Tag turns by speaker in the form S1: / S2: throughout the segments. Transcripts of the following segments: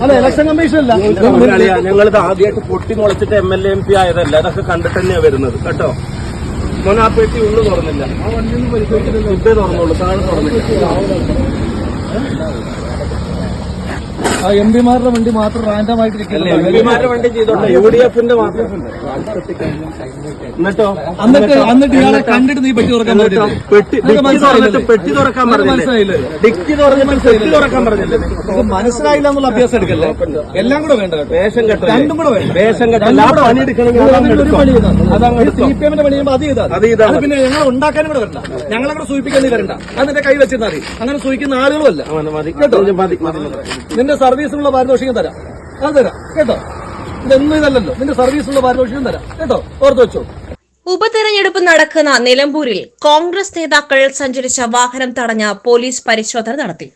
S1: അല്ല election commission അല്ല.
S2: ഞങ്ങളിത് ആദ്യമായിട്ട് പൊട്ടി മുളച്ചിട്ട് M L A M P ആയതല്ല. അതൊക്കെ കണ്ടിട്ട് തന്നെയാ വരുന്നത് കേട്ടോ? മോൻ ആ പെട്ടി ഉള്ളു തുറന്നില്ല ഇതേ തുറന്നുള്ളൂ താഴെ തുറന്നില്ല.
S1: എം പിമാരുടെ വണ്ടി മാത്രം റാൻഡമായിട്ട്
S2: അല്ലേ എന്നിട്ടോ?
S1: എന്നിട്ട്? എന്നിട്ട് ഇയാളെ കണ്ടിട്ട് നീ പെട്ടി തുറക്കാൻ
S2: പെട്ടി തുറക്കാൻ
S1: മനസ്സിലായില്ലേ?
S2: ഡിക്കി തുറന്നിട്ട് പെട്ടി തുറക്കാൻ പറഞ്ഞില്ലേ?
S1: മനസ്സിലായില്ല എന്നുള്ള അഭ്യാസം എടുക്കല്ലേ? എല്ലാം കൂടെ വേണ്ട
S2: വേഷം കെട്ടോ
S1: രണ്ടും കൂടെ വേണ്ട.
S2: വേഷം കെട്ടോ. ആ പണി എടുക്കണമെങ്കിൽ അതങ്ങ്
S1: ഒരു
S2: എടുത്തോ.
S1: പണി ചെയ്താൽ സി പി എമ്മിന്റെ പണി ചെയ്യുമ്പോൾ അത് ചെയ്താൽ
S2: അത്
S1: പിന്നെ ഞങ്ങൾ ഉണ്ടാക്കാനും കൂടെ വരണ്ട. ഞങ്ങളെ കൂടെ സൂചിപ്പിക്കാൻ നീ വരണ്ട. അത് നിന്റെ കൈ വെച്ചിരുന്നാൽ മതി അങ്ങനെ സൂചിക്കുന്ന ആളുകളുമല്ല
S2: ആ, മതി, മതി.
S1: കേട്ടോ? നിന്റെ സർവീസിനുള്ള പാരിതോഷികം തരാം. അത് തരാം കേട്ടോ? ഇതൊന്നും ഇതല്ലല്ലോ. നിന്റെ സർവീസിനുള്ള പാരിതോഷികം തരാം കേട്ടോ? ഓർത്ത് വെച്ചോ.
S3: ഉപതെരഞ്ഞെടുപ്പ് നടക്കുന്ന നിലമ്പൂരിൽ കോൺഗ്രസ് നേതാക്കൾ സഞ്ചരിച്ച വാഹനം തടഞ്ഞ പോലീസ് പരിശോധന നടത്തി.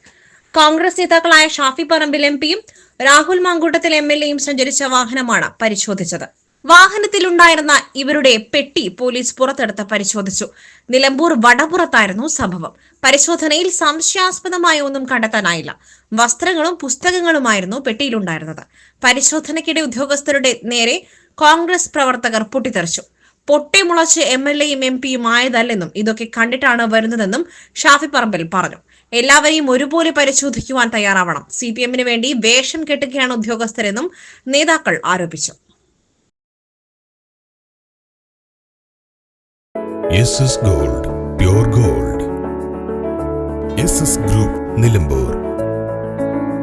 S3: കോൺഗ്രസ് നേതാക്കളായ ഷാഫി പറമ്പിൽ എം പിയും രാഹുൽ മാങ്കൂട്ടത്തിൽ എം എൽ എയും സഞ്ചരിച്ച വാഹനമാണ് പരിശോധിച്ചത്. വാഹനത്തിലുണ്ടായിരുന്ന ഇവരുടെ പെട്ടി പോലീസ് പുറത്തെടുത്ത് പരിശോധിച്ചു. നിലമ്പൂർ വടപുറത്തായിരുന്നു സംഭവം. പരിശോധനയിൽ സംശയാസ്പദമായ ഒന്നും കണ്ടെത്താനായില്ല. വസ്ത്രങ്ങളും പുസ്തകങ്ങളുമായിരുന്നു പെട്ടിയിലുണ്ടായിരുന്നത്. പരിശോധനയ്ക്കിടെ ഉദ്യോഗസ്ഥരുടെ നേരെ കോൺഗ്രസ് പ്രവർത്തകർ പൊട്ടിത്തെറിച്ചു. പൊട്ടിമുളച്ച് എം എൽ എയും എം പിയും ആയതല്ലെന്നും ഇതൊക്കെ കണ്ടിട്ടാണ് വരുന്നതെന്നും ഷാഫി പറമ്പിൽ പറഞ്ഞു. എല്ലാവരെയും ഒരുപോലെ പരിശോധിക്കുവാൻ തയ്യാറാവണം. സി പി എമ്മിന് വേണ്ടി വേഷം കെട്ടുകയാണ് ഉദ്യോഗസ്ഥരെന്നും നേതാക്കൾ ആരോപിച്ചു.
S4: Gold pure gold group Nilambur